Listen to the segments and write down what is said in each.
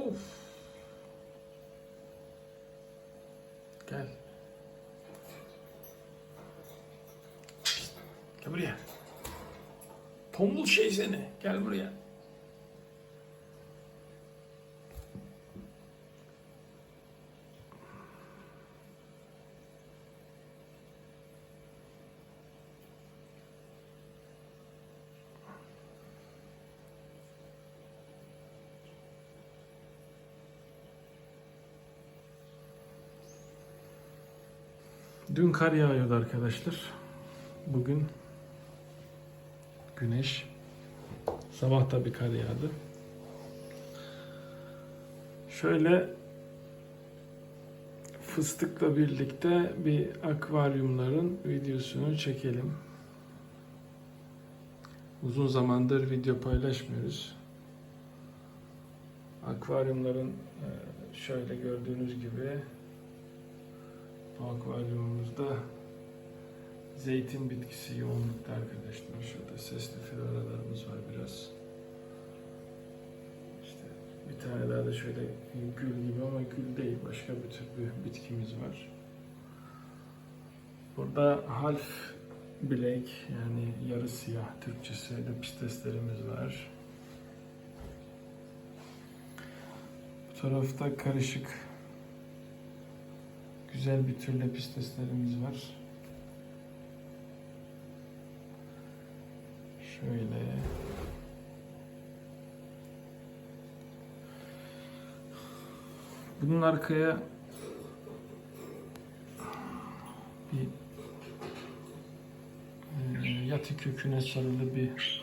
Of. Gel. Gel buraya. Tombul şey seni. Gel buraya. Dün kar yağıyordu arkadaşlar. Bugün güneş. Sabah da bir kar yağdı. Şöyle fıstıkla birlikte bir akvaryumların videosunu çekelim. Uzun zamandır video paylaşmıyoruz. Akvaryumların e, şöyle gördüğünüz gibi akvaryumumuzda zeytin bitkisi yoğunlukta arkadaşlar. Şurada sesli floralarımız var biraz. İşte bir tane daha da şöyle gül gibi ama gül değil. Başka bir tür bir bitkimiz var. Burada half black yani yarı siyah Türkçesi lepisteslerimiz var. Bu tarafta karışık güzel bir tür lepisteslerimiz var. Şöyle. Bunun arkaya bir e, yatı köküne sarılı bir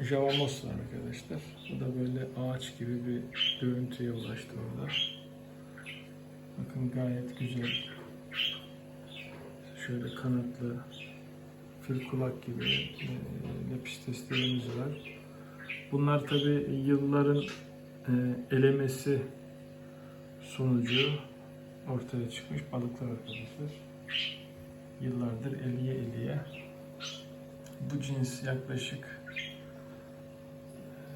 javamos var arkadaşlar. Bu da böyle ağaç gibi bir görüntüye ulaştı orada. Bakın gayet güzel. Şöyle kanatlı fil kulak gibi e, lepisteslerimiz var. Bunlar tabi yılların e, elemesi sonucu ortaya çıkmış balıklar arkadaşlar. Yıllardır eliye eliye. Bu cins yaklaşık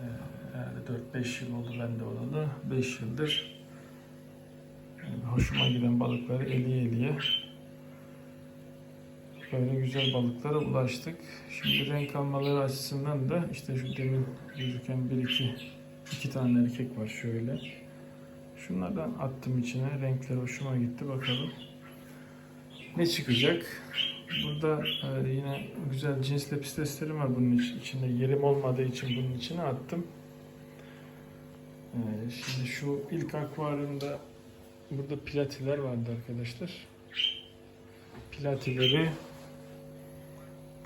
e, herhalde 4-5 yıl oldu bende olalı. 5 yıldır hoşuma giden balıkları eliye eliye böyle güzel balıklara ulaştık. Şimdi renk almaları açısından da işte şu demin gözüken bir iki iki tane erkek var şöyle. Şunlardan attım içine. Renkleri hoşuma gitti. Bakalım ne çıkacak. Burada e, yine güzel cins lepisteslerim var bunun iç- içinde. Yerim olmadığı için bunun içine attım. E, şimdi şu ilk akvaryumda burada platiler vardı arkadaşlar. Platileri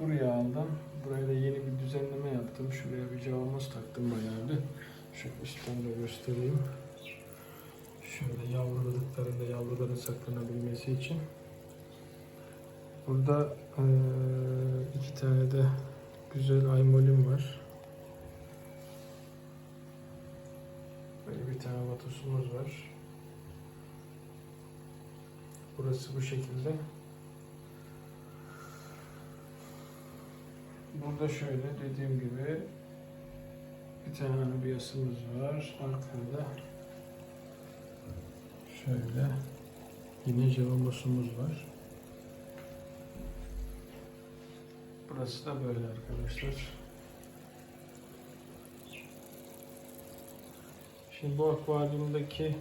buraya aldım. Buraya da yeni bir düzenleme yaptım. Şuraya bir cavamız taktım bayağı bir. Şu üstten de göstereyim. Şöyle yavruladıklarında yavruların saklanabilmesi için. Burada iki tane de güzel aymolim var. Böyle bir tane vatosumuz var. Burası bu şekilde. Burada şöyle dediğim gibi bir tane anabiyasımız var. Arkada şöyle yine javamosumuz var. Burası da böyle arkadaşlar. Şimdi bu akvaryumdaki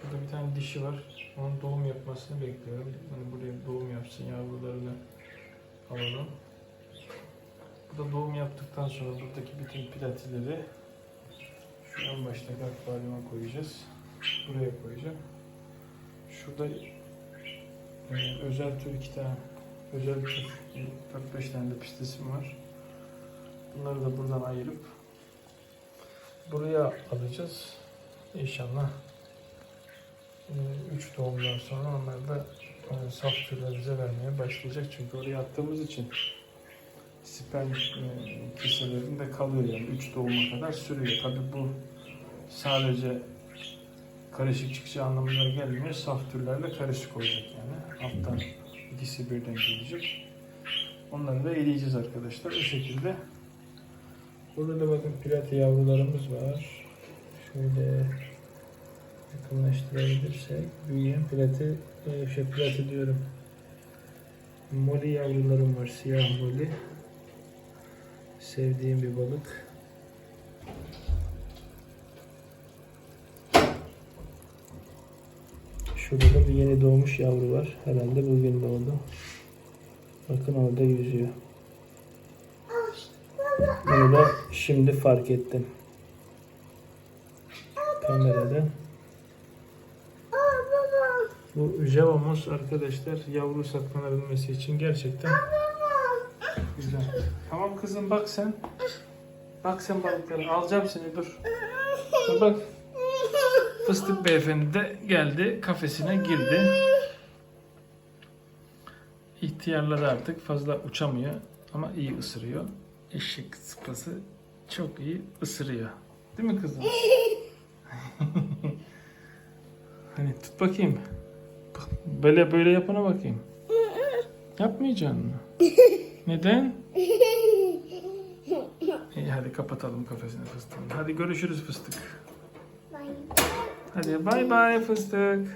şurada bir tane dişi var. Onun doğum yapmasını bekliyorum. Yani buraya doğum yapsın yavrularını alalım. Bu da doğum yaptıktan sonra buradaki bütün platileri şu en baştaki akvaryuma koyacağız. Buraya koyacağım. Şurada e, özel tür iki tane özel tür 4-5 tane de pistesim var. Bunları da buradan ayırıp buraya alacağız. İnşallah 3 doğumdan sonra onlar da e, saf türler bize vermeye başlayacak. Çünkü oraya attığımız için sperm e, keselerinde kalıyor yani 3 doğuma kadar sürüyor. Tabi bu sadece karışık çıkacağı anlamına gelmiyor. Saf türlerle karışık olacak yani. Alttan ikisi birden gelecek. Onları da eleyeceğiz arkadaşlar. Bu şekilde. Burada da bakın pirate yavrularımız var. Şöyle yakınlaştırabilirsek büyüyen plati, e, şey plati diyorum. Moli yavrularım var, siyah moli. Sevdiğim bir balık. Şurada da bir yeni doğmuş yavru var. Herhalde bugün doğdu. Bakın orada yüzüyor. Bunu da şimdi fark ettim. Kamerada. Bu javamos arkadaşlar yavru saklanabilmesi için gerçekten güzel. Tamam kızım bak sen. Bak sen balıkları. Alacağım seni dur. Dur Bak. Fıstık beyefendi de geldi. Kafesine girdi. İhtiyarları artık fazla uçamıyor ama iyi ısırıyor. Eşek sıpası çok iyi ısırıyor. Değil mi kızım? hani tut bakayım. Böyle böyle yapana bakayım. Yapmayacaksın mı? Neden? İyi hadi kapatalım kafesini fıstığını. Hadi görüşürüz fıstık. Hadi bay bay fıstık.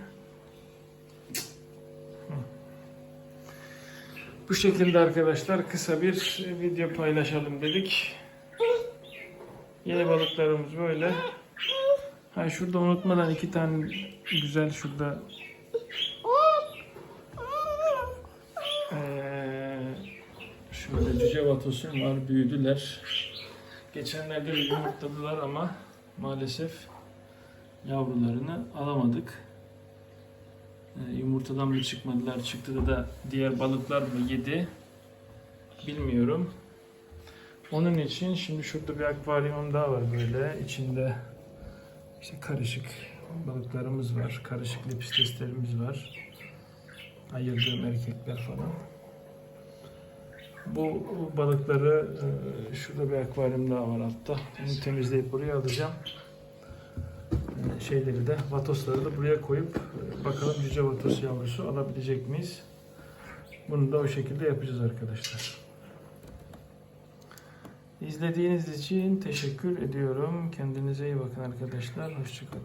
Bu şekilde arkadaşlar kısa bir video paylaşalım dedik. Yeni balıklarımız böyle. Ha şurada unutmadan iki tane güzel şurada şöyle cüce vatosum var büyüdüler. Geçenlerde yumurtladılar ama maalesef yavrularını alamadık. Ee, yumurtadan mı çıkmadılar çıktı da, da diğer balıklar mı yedi bilmiyorum. Onun için şimdi şurada bir akvaryum daha var böyle içinde işte karışık balıklarımız var, karışık lepisteslerimiz var. Ayırdığım erkekler falan. Bu balıkları e, şurada bir akvaryum daha var altta. Onu temizleyip buraya alacağım. E, Şeyleri de, vatosları da buraya koyup e, bakalım cüce vatos yavrusu alabilecek miyiz? Bunu da o şekilde yapacağız arkadaşlar. İzlediğiniz için teşekkür ediyorum. Kendinize iyi bakın arkadaşlar. Hoşçakalın.